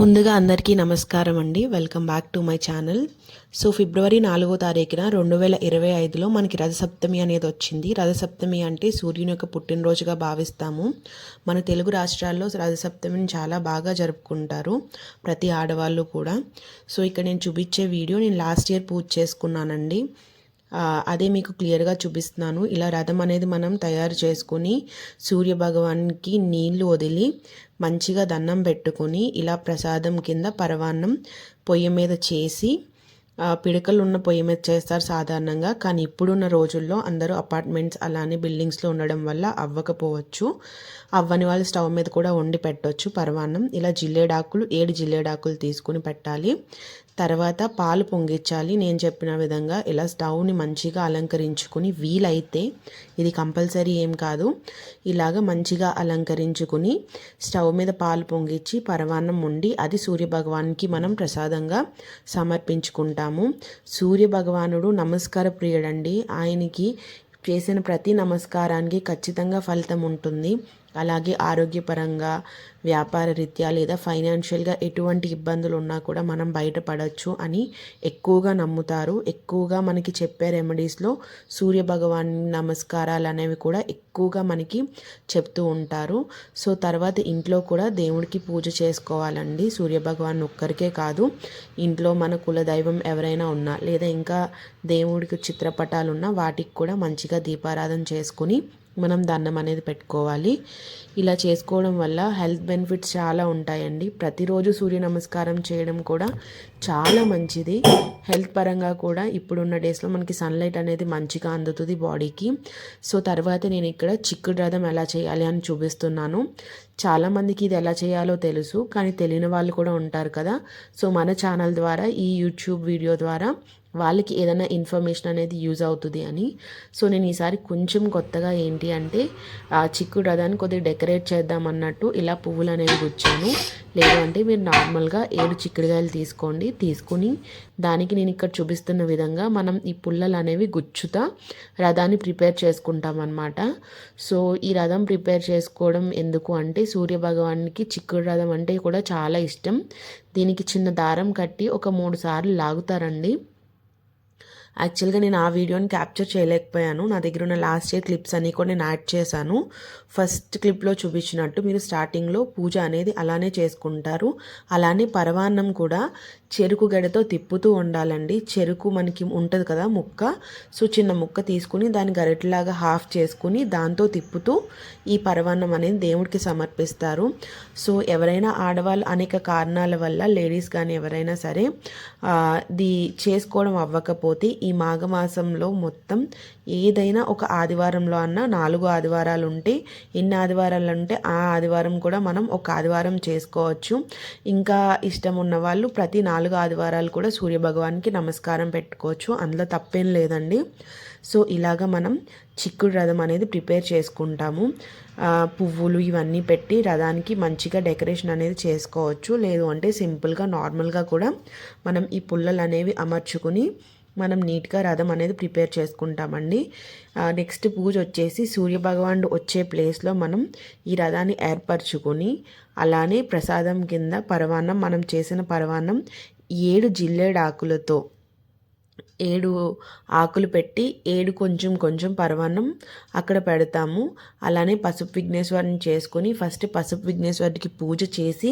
ముందుగా అందరికీ నమస్కారం అండి. Welcome back to my channel so ఫిబ్రవరి నాలుగో తారీఖున రెండు వేల ఇరవై ఐదులో మనకి రథసప్తమి అనేది వచ్చింది. రథసప్తమి అంటే సూర్యుని యొక్క పుట్టినరోజుగా భావిస్తాము. మన తెలుగు రాష్ట్రాల్లో రథసప్తమిని చాలా బాగా జరుపుకుంటారు ప్రతి ఆడవాళ్ళు కూడా. సో ఇక్కడ నేను చూపించే వీడియో నేను లాస్ట్ ఇయర్ పూజ చేసుకున్నానండి. అదే మీకు క్లియర్గా చూపిస్తున్నాను. ఇలా రథం అనేది మనం తయారు చేసుకుని సూర్య భగవాన్కి నీళ్ళు వదిలి మంచిగా దండం పెట్టుకొని ఇలా ప్రసాదం కింద పరవాన్నం పొయ్యి మీద చేసి పిడకలు ఉన్న పొయ్యి మీద చేస్తారు సాధారణంగా. కానీ ఇప్పుడున్న రోజుల్లో అందరూ అపార్ట్మెంట్స్ అలానే బిల్డింగ్స్లో ఉండడం వల్ల అవ్వకపోవచ్చు. అవ్వని వాళ్ళు స్టవ్ మీద కూడా వండి పెట్టవచ్చు పరవాన్నం ఇలా జిల్లేడాకులు ఏడు జిల్లేడాకులు తీసుకుని పెట్టాలి. తర్వాత పాలు పొంగించాలి. నేను చెప్పిన విధంగా ఇలా స్టవ్ని మంచిగా అలంకరించుకుని వీలైతే ఇది కంపల్సరీ ఏం కాదు. ఇలాగ మంచిగా అలంకరించుకుని స్టవ్ మీద పాలు పొంగించి పరవాన్నం ఉండి అది సూర్య భగవాన్కి మనం ప్రసాదంగా సమర్పించుకుంటాము. సూర్య భగవానుడు నమస్కార ప్రియుడండి. ఆయనకి చేసిన ప్రతి నమస్కారానికి ఖచ్చితంగా ఫలితం ఉంటుంది. అలాగే ఆరోగ్యపరంగా వ్యాపార రీత్యా లేదా ఫైనాన్షియల్గా ఎటువంటి ఇబ్బందులు ఉన్నా కూడా మనం బయటపడవచ్చు అని ఎక్కువగా నమ్ముతారు. ఎక్కువగా మనకి చెప్పే రెమెడీస్లో సూర్య భగవాన్ నమస్కారాలు అనేవి కూడా ఎక్కువగా మనకి చెప్తూ ఉంటారు. సో తర్వాత ఇంట్లో కూడా దేవుడికి పూజ చేసుకోవాలండి. సూర్య భగవాన్ ఒక్కరికే కాదు. ఇంట్లో మన కులదైవం ఎవరైనా ఉన్నా లేదా ఇంకా దేవుడికి చిత్రపటాలు ఉన్నా వాటికి కూడా మంచిగా దీపారాధన చేసుకుని మనం దండం అనేది పెట్టుకోవాలి. ఇలా చేసుకోవడం వల్ల హెల్త్ బెనిఫిట్స్ చాలా ఉంటాయండి. ప్రతిరోజు సూర్య నమస్కారం చేయడం కూడా చాలా మంచిది. హెల్త్ పరంగా కూడా ఇప్పుడున్న డేస్లో మనకి సన్లైట్ అనేది మంచిగా అందుతుంది బాడీకి. సో తర్వాత నేను ఇక్కడ చిక్కుడు రథం ఎలా చేయాలి అని చూపిస్తున్నాను. చాలామందికి ఇది ఎలా చేయాలో తెలుసు కానీ తెలియని వాళ్ళు కూడా ఉంటారు కదా. సో మన ఛానల్ ద్వారా ఈ యూట్యూబ్ వీడియో ద్వారా వాళ్ళకి ఏదైనా ఇన్ఫర్మేషన్ అనేది యూజ్ అవుతుంది అని. సో నేను ఈసారి కొంచెం కొత్తగా ఏంటి అంటే ఆ చిక్కుడు రథాన్ని కొద్దిగా డెకరేట్ చేద్దాం అన్నట్టు ఇలా పువ్వులు అనేవి గుచ్చాను. లేదు అంటే మీరు నార్మల్గా ఏడు చిక్కుడుకాయలు తీసుకోండి. తీసుకుని దానికి నేను ఇక్కడ చూపిస్తున్న విధంగా మనం ఈ పుల్లలు అనేవి గుచ్చుతా రథాన్ని ప్రిపేర్ చేసుకుంటాం అనమాట సో ఈ రథం ప్రిపేర్ చేసుకోవడం ఎందుకు అంటే సూర్య భగవానికి చిక్కుడు రథం అంటే కూడా చాలా ఇష్టం. దీనికి చిన్న దారం కట్టి ఒక మూడు సార్లు లాగుతారండి. యాక్చువల్గా నేను ఆ వీడియోని క్యాప్చర్ చేయలేకపోయాను. నా దగ్గర ఉన్న లాస్ట్ ఇయర్ క్లిప్స్ అన్నీ కూడా నేను యాడ్ చేశాను. ఫస్ట్ క్లిప్లో చూపించినట్టు మీరు స్టార్టింగ్లో పూజ అనేది అలానే చేసుకుంటారు. అలానే పరవాన్నం కూడా చెరుకు గడతో తిప్పుతూ ఉండాలండి. చెరుకు మనకి ఉంటుంది కదా ముక్క. సో చిన్న ముక్క తీసుకుని దాని గరిటలాగా హాఫ్ చేసుకుని దాంతో తిప్పుతూ ఈ పరవాన్నం అనేది దేవుడికి సమర్పిస్తారు. సో ఎవరైనా ఆడవాళ్ళు అనేక కారణాల వల్ల లేడీస్ కానీ ఎవరైనా సరే ది ఇది చేసుకోవడం అవ్వకపోతే ఈ మాఘమాసంలో మొత్తం ఏదైనా ఒక ఆదివారంలో అన్న నాలుగు ఆదివారాలు ఉంటే ఎన్ని ఆదివారాలు ఉంటే ఆ ఆదివారం కూడా మనం ఒక ఆదివారం చేసుకోవచ్చు. ఇంకా ఇష్టం ఉన్న వాళ్ళు ప్రతి నాలుగు ఆదివారాలు కూడా సూర్య భగవాన్కి నమస్కారం పెట్టుకోవచ్చు. అందులో తప్పేం లేదండి. సో ఇలాగ మనం చిక్కుడు రథం అనేది ప్రిపేర్ చేసుకుంటాము. పువ్వులు ఇవన్నీ పెట్టి రథానికి మంచిగా డెకరేషన్ అనేది చేసుకోవచ్చు. లేదు అంటే సింపుల్గా నార్మల్గా కూడా మనం ఈ పుల్లలు అనేవి అమర్చుకుని మనం నీట్గా రథం అనేది ప్రిపేర్ చేసుకుంటామండి. నెక్స్ట్ పూజ వచ్చేసి సూర్యభగవానుడు వచ్చే ప్లేస్లో మనం ఈ రథాన్ని ఏర్పరచుకొని అలానే ప్రసాదం కింద పరవాన్నం మనం చేసిన పరవాన్నం ఏడు జిల్లేడు ఆకులతో ఏడు ఆకులు పెట్టి ఏడు కొంచెం కొంచెం పరమాన్నం అక్కడ పెడతాము. అలానే పసుపు విఘ్నేశ్వరుని చేసుకొని ఫస్ట్ పసుపు విఘ్నేశ్వరుడికి పూజ చేసి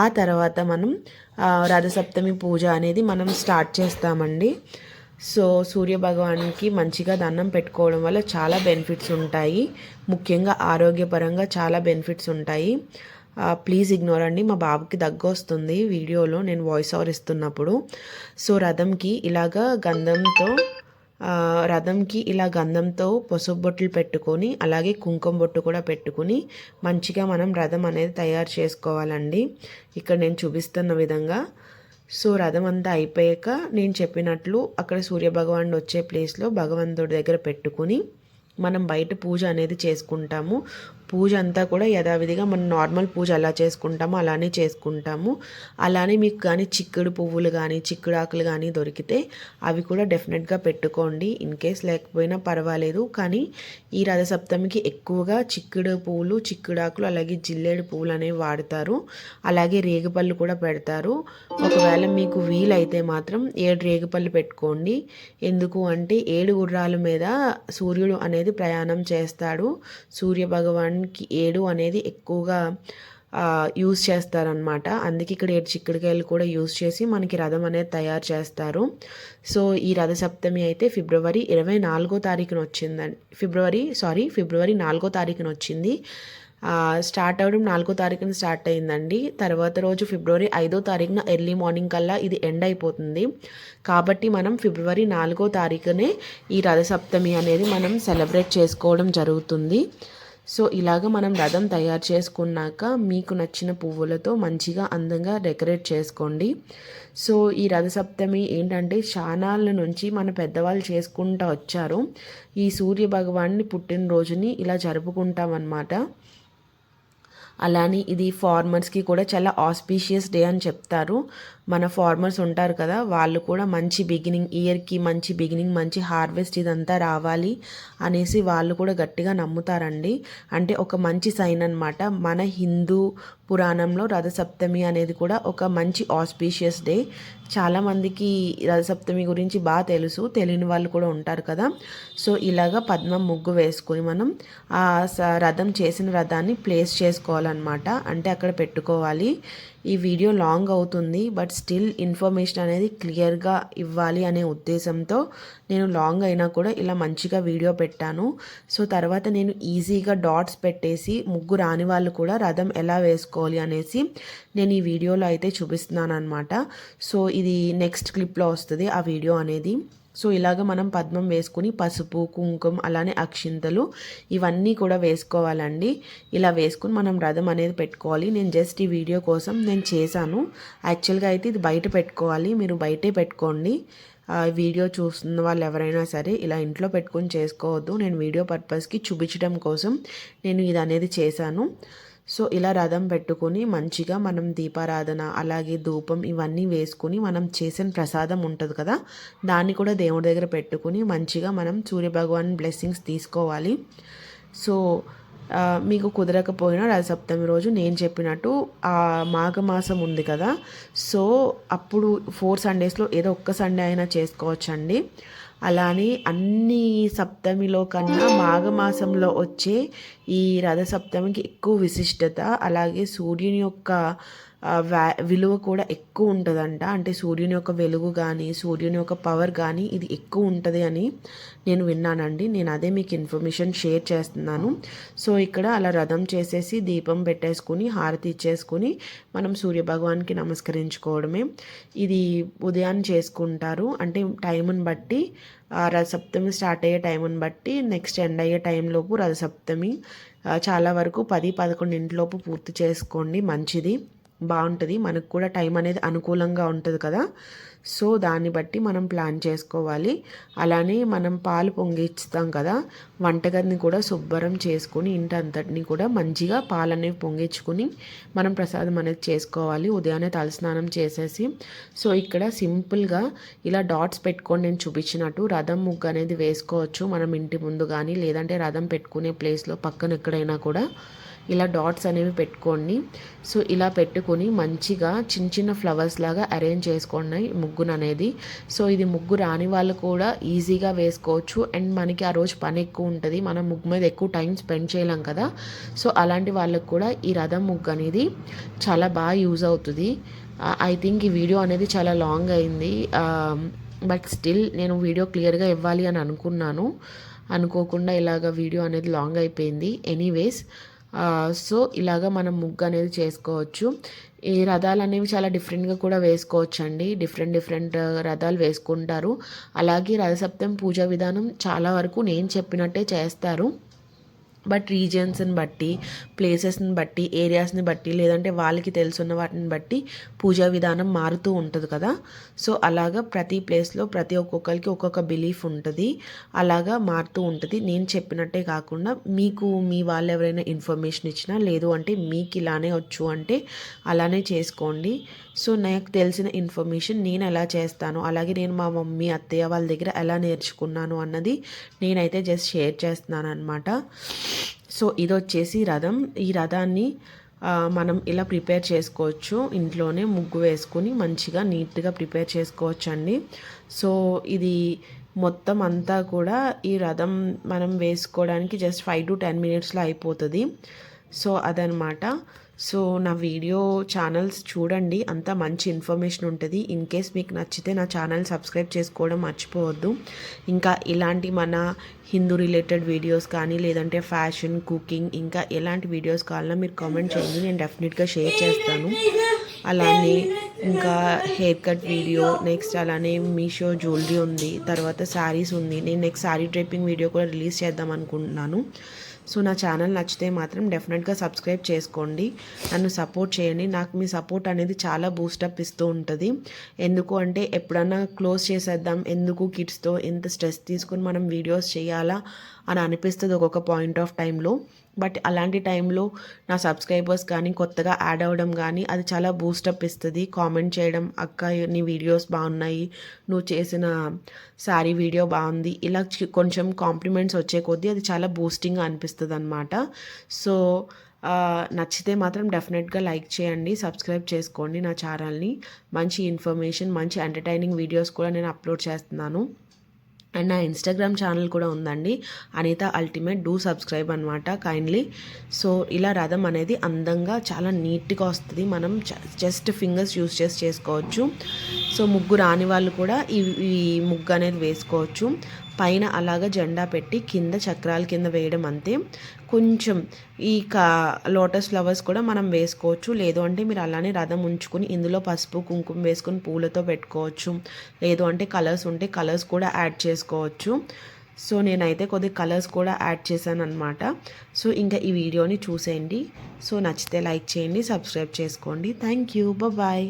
ఆ తర్వాత మనం రథసప్తమి పూజ అనేది మనం స్టార్ట్ చేస్తామండి. సో సూర్య భగవాన్కి మంచిగా దండం పెట్టుకోవడం వల్ల చాలా బెనిఫిట్స్ ఉంటాయి. ముఖ్యంగా ఆరోగ్యపరంగా చాలా బెనిఫిట్స్ ఉంటాయి. ప్లీజ్ ఇగ్నోర్ అండి మా బాబుకి దగ్గు వస్తుంది వీడియోలో నేను వాయిస్ ఓవర్ ఇస్తున్నప్పుడు. సో రథంకి ఇలాగా గంధంతో రథంకి ఇలా గంధంతో పసుపు బొట్లు పెట్టుకొని అలాగే కుంకుమ బొట్టు కూడా పెట్టుకుని మంచిగా మనం రథం అనేది తయారు చేసుకోవాలండి. ఇక్కడ నేను చూపిస్తున్న విధంగా సో రథం అంతా అయిపోయాక నేను చెప్పినట్లు అక్కడ సూర్యభగవానుడు వచ్చే ప్లేస్లో భగవంతుడి దగ్గర పెట్టుకుని మనం బయట పూజ అనేది చేసుకుంటాము. పూజ అంతా కూడా యథావిధిగా మనం నార్మల్ పూజ ఎలా చేసుకుంటామో అలానే చేసుకుంటాము. అలానే మీకు కానీ చిక్కుడు పువ్వులు కానీ చిక్కుడు ఆకులు కానీ దొరికితే అవి కూడా డెఫినెట్గా పెట్టుకోండి. ఇన్ కేస్ లేకపోయినా పర్వాలేదు. కానీ ఈ రథసప్తమికి ఎక్కువగా చిక్కుడు పువ్వులు చిక్కుడాకులు అలాగే జిల్లేడు పువ్వులు అనేవి వాడతారు. అలాగే రేగుపళ్ళు కూడా పెడతారు. ఒకవేళ మీకు వీలైతే మాత్రం ఏడు రేగుపళ్ళు పెట్టుకోండి. ఎందుకు అంటే ఏడు గుర్రాల మీద సూర్యుడు అనేది ప్రయాణం చేస్తాడు. సూర్య భగవాన్ భగవాన్కి ఏడు అనేది ఎక్కువగా యూజ్ చేస్తారనమాట అందుకే ఇక్కడ ఏడు చిక్కుడుకాయలు కూడా యూజ్ చేసి మనకి రథం అనేది తయారు చేస్తారు. సో ఈ రథ సప్తమి అయితే ఫిబ్రవరి ఇరవై నాలుగో తారీఖున వచ్చిందండి. ఫిబ్రవరి సారీ ఫిబ్రవరి నాలుగో తారీఖున వచ్చింది. స్టార్ట్ అవ్వడం నాలుగో తారీఖున స్టార్ట్ అయిందండి. తర్వాత రోజు ఫిబ్రవరి ఐదో తారీఖున ఎర్లీ మార్నింగ్ కల్లా ఇది ఎండ్ అయిపోతుంది. కాబట్టి మనం ఫిబ్రవరి నాలుగో తారీఖునే ఈ రథసప్తమి అనేది మనం సెలబ్రేట్ చేసుకోవడం జరుగుతుంది. సో ఇలాగ మనం రథం తయారు చేసుకున్నాక మీకు నచ్చిన పువ్వులతో మంచిగా అందంగా డెకరేట్ చేసుకోండి. సో ఈ రథసప్తమి ఏంటంటే శానాల నుంచి మన పెద్దవాళ్ళు చేసుకుంటూ వచ్చారు. ఈ సూర్య భగవాన్ని పుట్టినరోజుని ఇలా జరుపుకుంటామన్నమాట. అలానే ఇది ఫార్మర్స్కి కూడా చాలా ఆస్పీషియస్ డే అని చెప్తారు. మన ఫార్మర్స్ ఉంటారు కదా వాళ్ళు కూడా మంచి బిగినింగ్ ఇయర్కి మంచి బిగినింగ్ మంచి హార్వెస్ట్ ఇదంతా రావాలి అనేసి వాళ్ళు కూడా గట్టిగా నమ్ముతారండి. అంటే ఒక మంచి సైన్ అనమాట మన హిందూ పురాణంలో రథసప్తమి అనేది కూడా ఒక మంచి ఆస్పీషియస్ డే చాలామందికి రథసప్తమి గురించి బాగా తెలుసు తెలియని వాళ్ళు కూడా ఉంటారు కదా. సో ఇలాగ పద్మం ముగ్గు వేసుకొని మనం ఆ రథం చేసిన రథాన్ని ప్లేస్ చేసుకోవాలన్నమాట. అంటే అక్కడ పెట్టుకోవాలి. ఈ వీడియో లాంగ్ అవుతుంది బట్ స్టిల్ ఇన్ఫర్మేషన్ అనేది క్లియర్గా ఇవ్వాలి అనే ఉద్దేశంతో నేను లాంగ్ అయినా కూడా ఇలా మంచిగా వీడియో పెట్టాను. సో తర్వాత నేను ఈజీగా డాట్స్ పెట్టేసి ముగ్గు రాని వాళ్ళు కూడా రథం ఎలా వేసుకోవాలి అనేసి నేను ఈ వీడియోలో అయితే చూపిస్తున్నాను అనమాట సో ఇది నెక్స్ట్ క్లిప్లో వస్తుంది ఆ వీడియో అనేది. సో ఇలాగ మనం పద్మం వేసుకుని పసుపు కుంకుమ అలానే అక్షింతలు ఇవన్నీ కూడా వేసుకోవాలండి. ఇలా వేసుకుని మనం రథం అనేది పెట్టుకోవాలి. నేను జస్ట్ ఈ వీడియో కోసం నేను చేశాను. యాక్చువల్గా అయితే ఇది బయట పెట్టుకోవాలి. మీరు బయటే పెట్టుకోండి. వీడియో చూస్తున్న వాళ్ళు ఎవరైనా సరే ఇలా ఇంట్లో పెట్టుకొని చేసుకోవద్దు. నేను వీడియో పర్పస్కి చూపించడం కోసం నేను ఇది అనేది చేశాను. సో ఇలా రథం పెట్టుకొని మంచిగా మనం దీపారాధన అలాగే ధూపం ఇవన్నీ వేసుకుని మనం చేసిన ప్రసాదం ఉంటుంది కదా దాన్ని కూడా దేవుడి దగ్గర పెట్టుకుని మంచిగా మనం సూర్యభగవాన్ బ్లెస్సింగ్స్ తీసుకోవాలి. సో మీకు కుదరకపోయినా రథసప్తమి రోజు నేను చెప్పినట్టు ఆ మాఘమాసం ఉంది కదా సో అప్పుడు ఫోర్ సండేస్లో ఏదో ఒక్క సండే అయినా చేసుకోవచ్చండి. అలానే అన్ని సప్తమిలో కన్నా మాఘమాసంలో వచ్చే ఈ రథసప్తమికి ఎక్కువ విశిష్టత అలాగే సూర్యుని యొక్క వ్యా విలువ కూడా ఎక్కువ ఉంటుందంట. అంటే సూర్యుని యొక్క వెలుగు కానీ సూర్యుని యొక్క పవర్ కానీ ఇది ఎక్కువ ఉంటుంది అని నేను విన్నానండి. నేను అదే మీకు ఇన్ఫర్మేషన్ షేర్ చేస్తున్నాను. సో ఇక్కడ అలా రథం చేసేసి దీపం పెట్టేసుకుని హారతి ఇచ్చేసుకుని మనం సూర్యభగవాన్కి నమస్కరించుకోవడమే. ఇది ఉదయాన్ని చేసుకుంటారు. అంటే టైంని బట్టి రథసప్తమి స్టార్ట్ అయ్యే టైంని బట్టి నెక్స్ట్ ఎండ్ అయ్యే టైంలోపు రథసప్తమి. చాలా వరకు పది పదకొండింటిలోపు పూర్తి చేసుకోండి. మంచిది. బాగుంటుంది. మనకు కూడా టైం అనేది అనుకూలంగా ఉంటుంది కదా. సో దాన్ని బట్టి మనం ప్లాన్ చేసుకోవాలి. అలానే మనం పాలు పొంగిస్తాం కదా. వంటగదిని కూడా శుభ్రం చేసుకుని ఇంటి అంతటిని కూడా మంచిగా పాలు అనేవి పొంగించుకుని మనం ప్రసాదం అనేది చేసుకోవాలి. ఉదయాన్నే తలస్నానం చేసేసి. సో ఇక్కడ సింపుల్గా ఇలా డాట్స్ పెట్టుకొని నేను చూపించినట్టు రథం ముగ్గు అనేది వేసుకోవచ్చు. మనం ఇంటి ముందు కానీ లేదంటే రథం పెట్టుకునే ప్లేస్లో పక్కన ఎక్కడైనా కూడా. ఇలా డాట్స్ అనేవి పెట్టుకోండి. సో ఇలా పెట్టుకొని మంచిగా చిన్న చిన్న ఫ్లవర్స్ లాగా అరేంజ్ చేసుకోండి ముగ్గును అనేది. సో ఇది ముగ్గు రాని వాళ్ళు కూడా ఈజీగా వేసుకోవచ్చు. అండ్ మనకి ఆ రోజు పని ఎక్కువ ఉంటుంది. మనం ముగ్గు మీద ఎక్కువ టైం స్పెండ్ చేయలేం కదా. సో అలాంటి వాళ్ళకు కూడా ఈ రథం ముగ్గు అనేది చాలా బాగా యూజ్ అవుతుంది. ఐ థింక్ ఈ వీడియో అనేది చాలా లాంగ్ అయింది. బట్ స్టిల్ నేను వీడియో క్లియర్గా ఇవ్వాలి అని అనుకున్నాను. అనుకోకుండా ఇలాగ వీడియో అనేది లాంగ్ అయిపోయింది. ఎనీవేస్ సో ఇలాగ మనం ముగ్గు అనేది చేసుకోవచ్చు. ఈ రథాలు అనేవి చాలా డిఫరెంట్గా కూడా వేసుకోవచ్చు అండి డిఫరెంట్ డిఫరెంట్ రథాలు వేసుకుంటారు. అలాగే రథసప్తం పూజా విధానం చాలా వరకు నేను చెప్పినట్టే చేస్తారు. బట్ రీజియన్స్ని బట్టి ప్లేసెస్ని బట్టి ఏరియాస్ని బట్టి లేదంటే వాళ్ళకి తెలుసున్న వాటిని బట్టి పూజా విధానం మారుతూ ఉంటుంది కదా. సో అలాగా ప్రతి ప్లేస్లో ప్రతి ఒక్కొక్కరికి ఒక్కొక్క బిలీఫ్ ఉంటుంది. అలాగా మారుతూ ఉంటుంది. నేను చెప్పినట్టే కాకుండా మీకు మీ వాళ్ళు ఎవరైనా ఇన్ఫర్మేషన్ ఇచ్చినా లేదు అంటే మీకు ఇలానే వచ్చు అంటే అలానే చేసుకోండి. సో నాకు తెలిసిన ఇన్ఫర్మేషన్ నేను ఎలా చేస్తాను అలాగే నేను మా మమ్మీ అత్తయ్య వాళ్ళ దగ్గర ఎలా నేర్చుకున్నాను అన్నది నేనైతే జస్ట్ షేర్ చేస్తున్నాను అనమాట సో ఇది వచ్చేసి రథం. ఈ రథాన్ని మనం ఇలా ప్రిపేర్ చేసుకోవచ్చు. ఇంట్లోనే ముగ్గు వేసుకుని మంచిగా నీట్గా ప్రిపేర్ చేసుకోవచ్చు అండి సో ఇది మొత్తం అంతా కూడా ఈ రథం మనం వేసుకోవడానికి జస్ట్ ఫైవ్ టు టెన్ మినిట్స్లో అయిపోతుంది. సో అదనమాట సో నా వీడియో ఛానల్స్ చూడండి. అంత మంచి ఇన్ఫర్మేషన్ ఉంటుంది. ఇన్ కేస్ మీకు నచ్చితే నా ఛానల్ సబ్స్క్రైబ్ చేసుకోవడం మర్చిపోవద్దు. ఇంకా ఇలాంటి మన హిందూ రిలేటెడ్ వీడియోస్ కానీ లేదంటే ఫ్యాషన్ కుకింగ్ ఇంకా ఎలాంటి వీడియోస్ కావాలన్నా మీరు కామెంట్ చేయండి. నేను డెఫినెట్గా షేర్ చేస్తాను. అలానే ఇంకా హెయిర్ కట్ వీడియో నెక్స్ట్ అలానే మీషో జ్యువెలరీ ఉంది. తర్వాత శారీస్ ఉంది. నేను నెక్స్ట్ శారీ డ్రైపింగ్ వీడియో కూడా రిలీజ్ చేద్దాం అనుకుంటున్నాను. సో నా ఛానల్ నచ్చితే మాత్రం డెఫినెట్గా సబ్స్క్రైబ్ చేసుకోండి. నన్ను సపోర్ట్ చేయండి. నాకు మీ సపోర్ట్ అనేది చాలా బూస్టప్ ఇస్తూ ఉంటుంది. ఎందుకు అంటే ఎప్పుడన్నా క్లోజ్ చేసేద్దాం. ఎందుకు కిడ్స్తో ఎంత స్ట్రెస్ తీసుకుని మనం వీడియోస్ చేయాలా అని అనిపిస్తుంది ఒక్కొక్క పాయింట్ ఆఫ్ టైంలో. బట్ అలాంటి టైంలో నా సబ్స్క్రైబర్స్ కానీ కొత్తగా యాడ్ అవ్వడం కానీ అది చాలా బూస్టప్ ఇస్తుంది. కామెంట్ చేయడం అక్క నీ వీడియోస్ బాగున్నాయి నువ్వు చేసిన శారీ వీడియో బాగుంది. ఇలా కొంచెం కాంప్లిమెంట్స్ వచ్చే కొద్దీ అది చాలా బూస్టింగ్గా అనిపిస్తుంది అనమాట సో నచ్చితే మాత్రం డెఫినెట్గా లైక్ చేయండి సబ్స్క్రైబ్ చేసుకోండి నా ఛానల్ని. మంచి ఇన్ఫర్మేషన్ మంచి ఎంటర్టైనింగ్ వీడియోస్ కూడా నేను అప్లోడ్ చేస్తున్నాను. అండ్ నా ఇన్స్టాగ్రామ్ ఛానల్ కూడా ఉందండి. అనిత అల్టిమేట్ డూ సబ్స్క్రైబ్ అనమాట కైండ్లీ సో ఇలా రథం అనేది అందంగా చాలా నీట్గా వస్తుంది. మనం జస్ట్ ఫింగర్స్ యూస్ చేసి చేసుకోవచ్చు. సో ముగ్గు రాని వాళ్ళు కూడా ఈ ఈ ముగ్గు అనేది వేసుకోవచ్చు. పైన అలాగ జెండా పెట్టి కింద చక్రాల కింద వేయడం అంతే. కొంచెం ఈ కా లోటస్ ఫ్లవర్స్ కూడా మనం వేసుకోవచ్చు. లేదు అంటే మీరు అలానే రథం ఉంచుకొని ఇందులో పసుపు కుంకుమ వేసుకుని పూలతో పెట్టుకోవచ్చు. లేదు అంటే కలర్స్ ఉంటే కలర్స్ కూడా యాడ్ చేసుకోవచ్చు. సో నేనైతే కొద్ది కలర్స్ కూడా యాడ్ చేశాను అనమాట సో ఇంకా ఈ వీడియోని చూసేయండి. సో నచ్చితే లైక్ చేయండి సబ్స్క్రైబ్ చేసుకోండి. Thank you. బాయ్